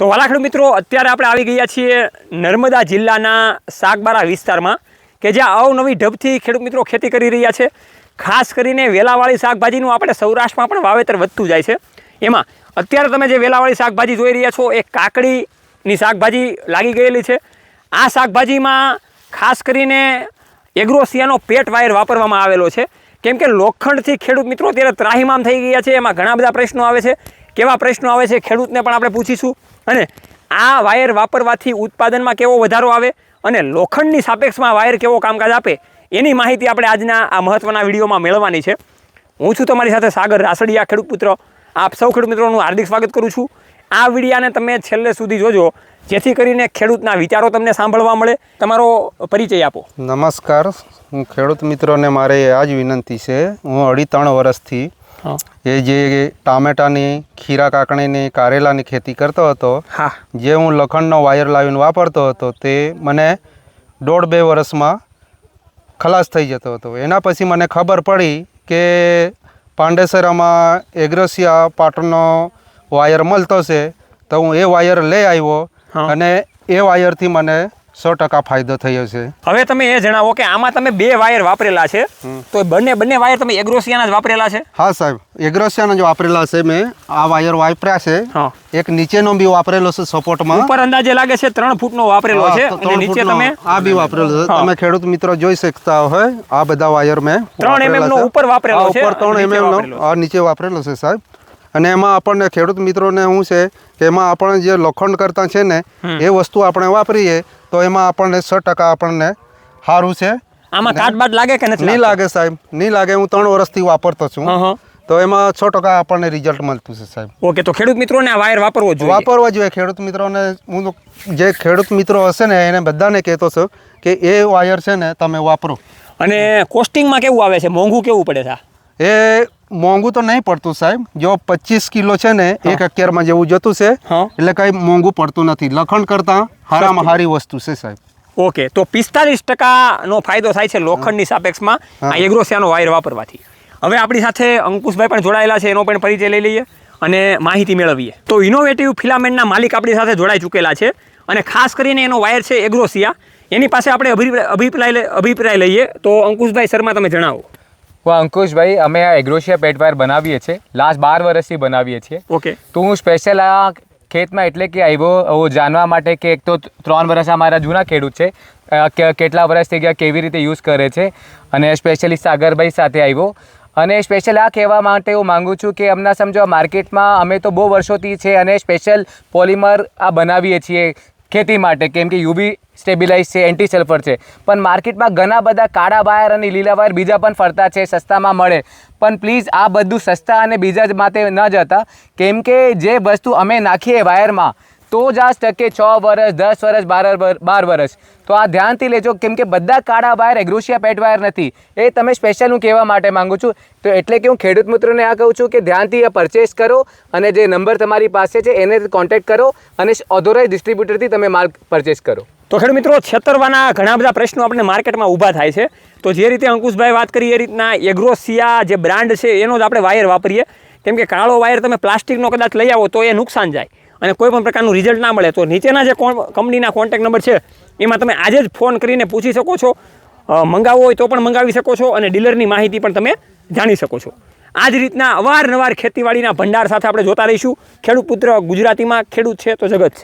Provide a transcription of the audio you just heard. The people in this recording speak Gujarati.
તો વાલાખડ મિત્રો, અત્યારે આપણે આવી ગયા છીએ નર્મદા જિલ્લાના સાગબારા વિસ્તારમાં કે જ્યાં અવનવી ઢબથી ખેડૂત મિત્રો ખેતી કરી રહ્યા છે. ખાસ કરીને વેલાવાળી શાકભાજીનું આપણે સૌરાષ્ટ્રમાં પણ વાવેતર વધતું જાય છે. એમાં અત્યારે તમે જે વેલાવાળી શાકભાજી જોઈ રહ્યા છો, એ કાકડીની શાકભાજી લાગી ગયેલી છે. આ શાકભાજીમાં ખાસ કરીને એગ્રોસિયાનો પેટ વાયર વાપરવામાં આવેલો છે. કેમ કે લોખંડથી ખેડૂત મિત્રો અત્યારે ત્રાહિમામ થઈ ગયા છે, એમાં ઘણા બધા પ્રશ્નો આવે છે. કેવા પ્રશ્નો આવે છે ખેડૂતને પણ આપણે પૂછીશું. અને આ વાયર વાપરવાથી ઉત્પાદનમાં કેવો વધારો આવે અને લોખંડની સાપેક્ષમાં વાયર કેવો કામકાજ આપે, એની માહિતી આપણે આજના આ મહત્ત્વના વિડીયોમાં મેળવવાની છે. હું છું તમારી સાથે સાગર રાસડિયા, ખેડૂત પુત્ર. આપ સૌ ખેડૂત મિત્રોનું હાર્દિક સ્વાગત કરું છું. આ વિડીયાને તમે છેલ્લે સુધી જોજો, જેથી કરીને ખેડૂતના વિચારો તમને સાંભળવા મળે. તમારો પરિચય આપો. નમસ્કાર. હું ખેડૂત મિત્રોને મારે આ જ વિનંતી છે. હું અઢી ત્રણ વર્ષથી એ જે ટામેટાની ખીરા કાકડીની કારેલાની ખેતી કરતો હતો હા. જે હું લખણનો વાયર લાવીને વાપરતો હતો તે મને દોઢ બે વર્ષમાં ખલાસ થઈ જતો હતો. એના પછી મને ખબર પડી કે પાંડેસરામાં એગ્રોસિયા પાટનો વાયર મળતો છે તો હું એ વાયર લઈ આવ્યો અને એ વાયરથી મને સો ટકા ફાયદો થયો છે. હવે તમે એ જણાવો કે આમાં તમે બે વાયર વાપરેલા છે તો બંને બંને વાયર તમે એગ્રોસિયાના જ વાપરેલા છે? હા સાહેબ. એગ્રોસિયાના જ વાપરેલા છે મેં. આ વાયર વાપર્યા છે. એક નીચેનો બી વાપરેલો છે સપોર્ટમાં. ઉપર અંદાજે લાગે છે ત્રણ ફૂટનો વાપરેલો છે અને નીચે તમે આ બી વાપરેલો છે. તમે ખેડૂત મિત્રો જોઈ શકતા હોય આ બધા વાયર મેં ત્રણ mm નો ઉપર વાપરેલો છે ઉપર ત્રણ એમએમ નો નીચે વાપરેલો છે સાહેબ. અને એમાં આપણને ખેડૂત મિત્રોને શું છે કે એમાં આપણે જે લોખંડ કરતા છે ને એ વસ્તુ આપણે વાપરીએ તો એમાં આપણને સો ટકા આપણને સારું છે. આમાં કાટબાટ લાગે કે નથી નહીં લાગે સાહેબ નહીં લાગે હું ત્રણ વર્ષથી વાપરતો છું. તો એમાં છ ટકા આપણને રિઝલ્ટ મળતું છે સાહેબ. ઓકે તો ખેડૂત મિત્રોને આ વાયર વાપરવો જોઈએ. વાપરવા જોઈએ. ખેડૂત મિત્રોને હું જે ખેડૂત મિત્રો હશે ને એને બધાને કહેતો છું કે એ વાયર છે ને તમે વાપરો. અને કોસ્ટિંગમાં કેવું આવે છે? મોંઘું કેવું પડે છે? એ મોંઘું તો નહીં પડતું સાહેબ. જો પચીસ કિલો છે ને એક અગિયારમાં જેવું જતું છે એટલે કંઈ મોંઘું પડતું નથી. લખણ કરતાં હારામાં હારી વસ્તુ છે સાહેબ. ઓકે તો પિસ્તાલીસ ટકાનો ફાયદો થાય છે લોખંડની સાપેક્ષમાં. આ એગ્રોસિયાનો વાયર વાપરવાથી. હવે આપણી સાથે અંકુશભાઈ પણ જોડાયેલા છે એનો પણ પરિચય લઈ લઈએ અને માહિતી મેળવીએ. તો ઇનોવેટિવ ફિલામેન્ટના માલિક આપણી સાથે જોડાઈ ચૂકેલા છે અને ખાસ કરીને એનો વાયર છે એગ્રોસિયા એની પાસે આપણે અભિપ્રાય અભિપ્રાય લઈએ. તો અંકુશભાઈ શર્મા તમે જણાવો. હું અંકુશભાઈ અમે આ એગ્રોશિયા પેટ વાયર બનાવીએ છીએ. લાસ્ટ બાર વર્ષથી બનાવીએ છીએ. ઓકે તો હું સ્પેશિયલ આ ખેતમાં એટલે કે આવ્યો હું જાણવા માટે કે એક તો ત્રણ વર્ષ આ મારા જૂના ખેડૂત છે. કેટલા વર્ષ થઈ ગયા કેવી રીતે યુઝ કરે છે. અને સ્પેશિયલી સાગરભાઈ સાથે આવ્યો. અને સ્પેશિયલ આ કહેવા માટે હું માગું છું કે હમણાં સમજો માર્કેટમાં અમે તો બહુ વર્ષોથી છે અને સ્પેશિયલ પોલિમર આ બનાવીએ છીએ. ખેતી માટે, કેમ કે યુબી સ્ટેબિલાઇઝ છે એન્ટી સલ્ફર છે. પણ માર્કેટમાં ઘણા બધા કાળા વાયર અને લીલા વાયર બીજા પણ ફરતા છે, સસ્તામાં મળે. પણ પ્લીઝ આ બધું સસ્તા અને બીજા જ માટે ન જતા. કેમ કે જે વસ્તુ અમે નાખીએ વાયરમાં તો જ આ ટકે છ વર્ષ દસ વર્ષ બાર બાર વર્ષ તો આ ધ્યાનથી લેજો કેમ કે બધા કાળા વાયર એગ્રોશિયા પેટ વાયર નથી. એ તમે સ્પેશિયલ હું કહેવા માટે માંગુ છું. તો એટલે કે હું ખેડૂત મિત્રોને આ કહું છું કે ધ્યાનથી આ પરચેસ કરો અને જે નંબર તમારી પાસે છે એને કોન્ટેક્ટ કરો અને ઓથોરાઇઝ ડિસ્ટ્રીબ્યુટરથી તમે માલ પરચેસ કરો. તો ખેડૂત મિત્રો, છેતરવાના ઘણા બધા પ્રશ્નો આપણે માર્કેટમાં ઊભા થાય છે. તો જે રીતે અંકુશભાઈ વાત કરી, એ રીતના એગ્રોસિયા જે બ્રાન્ડ છે, એનો જ આપણે વાયર વાપરીએ. કેમ કે કાળો વાયર તમે પ્લાસ્ટિકનો કદાચ લઈ આવો તો એ નુકસાન જાય. અને કોઈ પણ પ્રકારનું રિઝલ્ટ ના મળે. તો નીચેના જે કંપનીના કોન્ટેક્ટ નંબર છે, એમાં તમે આજે જ ફોન કરીને પૂછી શકો છો. મંગાવવો હોય તો પણ મંગાવી શકો છો અને ડીલરની માહિતી પણ તમે જાણી શકો છો. આ જ રીતના અવારનવાર ખેતીવાડીના ભંડાર સાથે આપણે જોતા રહીશું. ખેડૂત પુત્ર ગુજરાતીમાં ખેડૂત છે તો જગત છે.